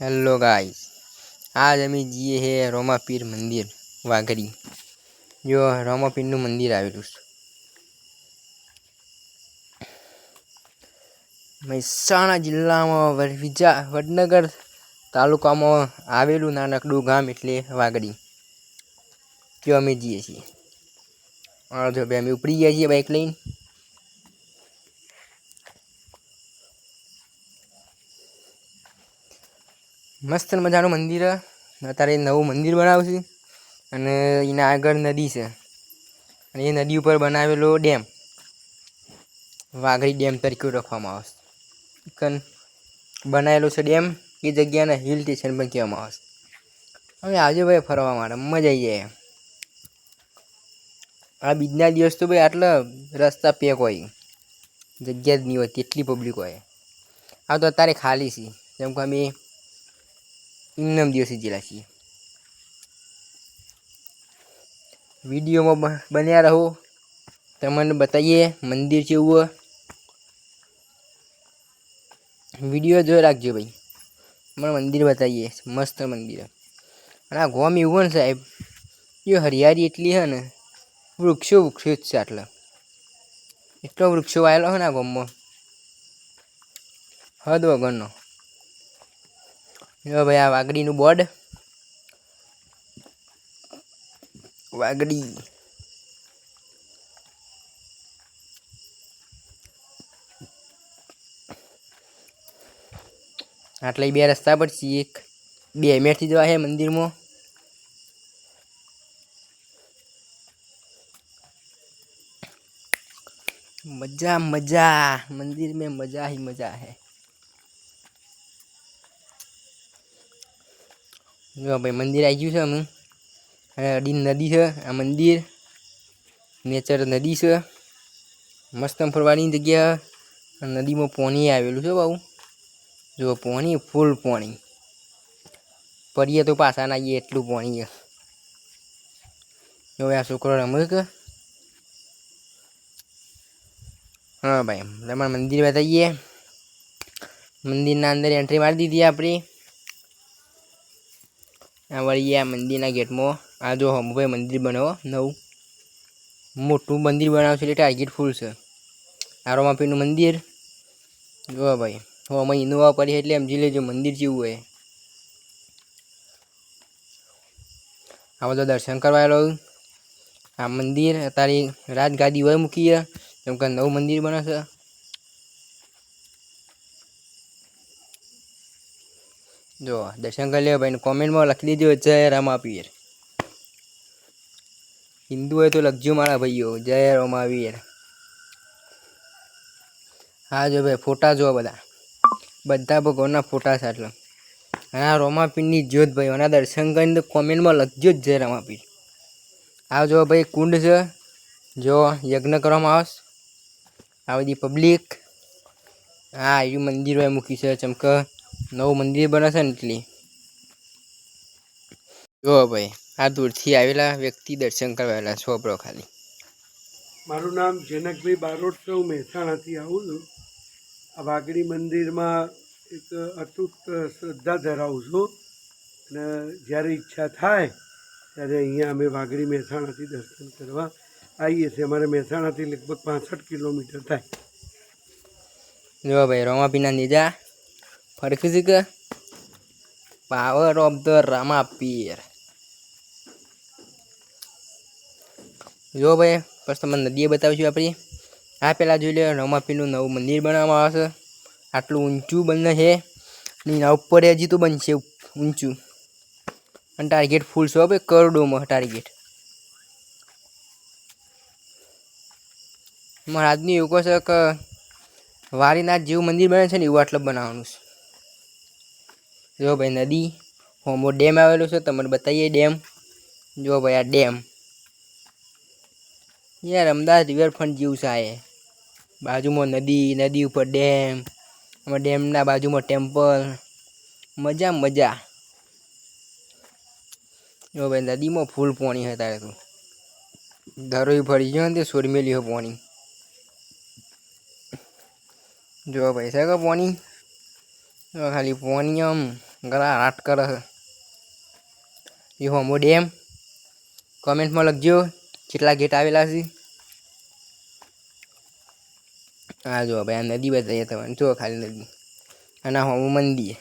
Hello guys આજ અમે જઈએ હે રોમાપીર મંદિર, વાઘરી. જો રોમાપીરનું મંદિર આવેલું છે. મહેસાણા જિલ્લામાં વિજા, વડનગર તાલુકામાં આવેલું નાનકડું ગામ એટલે વાઘડી જો અમે જઈએ છીએ. જો બે અમે ઉપડી ગયા છીએ બાઇક લઈને. મસ્ત મજાનું મંદિર. અત્યારે નવું મંદિર બનાવશે અને એના આગળ નદી છે. અને એ નદી ઉપર બનાવેલો ડેમ. વાઘરી ડેમ તરીકે ઓળખવામાં આવશે. કન બનાવેલો છે ડેમ. એ જગ્યાને હિલ સ્ટેશન પણ કહેવામાં આવશે. હવે આજે ભાઈ ફરવા માટે. મજા આવી જાય આ બીજના દિવસ તો ભાઈ આટલા રસ્તા પેક હોય. જગ્યા જ નહીં હોય તેટલી પબ્લિક હોય. આ તો અત્યારે ખાલી છે. જેમ કે અમે ઇન્નમ દિવસે જેલા છીએ વિડીયોમાં બન્યા રહો તમને બતાવીએ મંદિર કેવું વીડિયો જોઈ રાખજો ભાઈ મને મંદિર બતાવીએ મસ્ત મંદિર. અને આ ગોમ એવું ને સાહેબ એ હરિયાળી એટલી હે ને વૃક્ષો વૃક્ષો જ છે આટલા એટલો વૃક્ષો વાયેલો હે ને આ ગોમમાં હદ વગરનો જો ભાઈ, આ વાગડીનું બોર્ડ. વાગડી. આટલા બે રસ્તા પર છીએ એક. બે એમેરથી જવા છે મંદિરમાં. મજા મજા. મંદિર મેં મજા હિ મજા હૈ. જો ભાઈ મંદિર આવી ગયું છે અમે. અને અડી નદી છે, આ મંદિર. નેચર નદી છે. મસ્ત ફરવાની જગ્યા નદીમાં પોણી આવેલું છે બહુ જો પોણી ફૂલ પોણી. પડીએ તો પાછા ના આવીએ, એટલું પોણી જો આ છોકરો રમે કે હા ભાઈ તમારે મંદિર બતાવીએ મંદિરના અંદર એન્ટ્રી મારી દીધી આપણી. આ વળીએ આ મંદિરના ગેટમાં, આ જો હમભાઈ મંદિર બનાવો નવું. મોટું મંદિર બનાવશે એટલે ટાર્ગેટ ફૂલ છે. આરોમાપીનું મંદિર. જો ભાઈ તો અમે ઇનોવા પડી એટલે સમજી લેજો, મંદિર જેવું હોય. આ બધો દર્શન કરવા આવેલો આ મંદિર અત્યારે રાજગાદી હોય મૂકીએ. કેમ કે નવું મંદિર બને છે. જો, દર્શન કરી લ્યો ભાઈ કોમેન્ટમાં લખી દેજો, જય રામાપીર. હિન્દુ હોય તો લખજો મારા ભાઈઓ, જય રામાવીર હા, જો ભાઈ, ફોટા જો બધા. બધા ભગવાનના ફોટા છે એટલે અને આ રોમાપીરની જ્યોત ભાઈ એના દર્શન કરીને તો કોમેન્ટમાં લખજો જ જય રામાપીર. આ જો ભાઈ, કુંડ છે. જો, યજ્ઞ કરવામાં આવશે. આ બધી પબ્લિક હા, એવું મંદિર હોય, મૂકી છે, ચમક. નવું મંદિર બને છે ને એટલી. જો ભાઈ આ દૂરથી આવેલા વ્યક્તિ દર્શન કરવા આવેલા છોપરો ખાલી. મારું નામ જનકભાઈ બારોટ છે હું મહેસાણાથી આવું છું. આ વાઘડી મંદિરમાં એક અતૂટ શ્રદ્ધા ધરાવું છું. અને જ્યારે ઈચ્છા થાય ત્યારે અહીંયા અમે વાઘડી મહેસાણાથી દર્શન કરવા આવીએ છીએ. અમારે મહેસાણાથી લગભગ પાસઠ કિલોમીટર થાય. જો ભાઈ રોમાપીના નીજા ફરકી છે કે પાવર ઓફ ધ રામાપીર જો ભાઈ પછી તમને નદીએ બતાવીશું આપણી આ પહેલાં જોઈ લો રોમાપીરનું નવું મંદિર બનાવવામાં આવશે આટલું ઊંચું બને છે એના ઉપર હજી તો બનશે ઊંચું અને ટાર્ગેટ ફૂલ છે ભાઈ કરોડોમાં ટાર્ગેટ મારા આજની એવું કહે છે કે વારીનાથ જેવું મંદિર બને છે ને એવું આટલું બનાવવાનું છે જો ભાઈ નદી હોમો ડેમ આવેલો છે, તમને બતાવીએ ડેમ. જો ભાઈ આ ડેમ. યાર, અમદાવાદ રિવરફ્રન્ટ જેવું છે બાજુમાં નદી નદી ઉપર ડેમ, આમાં ડેમના બાજુમાં ટેમ્પલ. મજા મજા. જો ભાઈ નદીમાં ફૂલ પાણી હતા તું. ધરોઈ ભરી ગયો તે સોરમેલી હોય પાણી. જો ભાઈ કે પાણી? ખાલી પાણી આમ. ગળા રાટ કરે એ હોમો ડેમ કોમેન્ટમાં લખજો કેટલા ગેટ આવેલા છે. હા જો ભાઈ, આ નદી બતાવીએ તમને. જો ખાલી નદી. અને હોમું મંદિર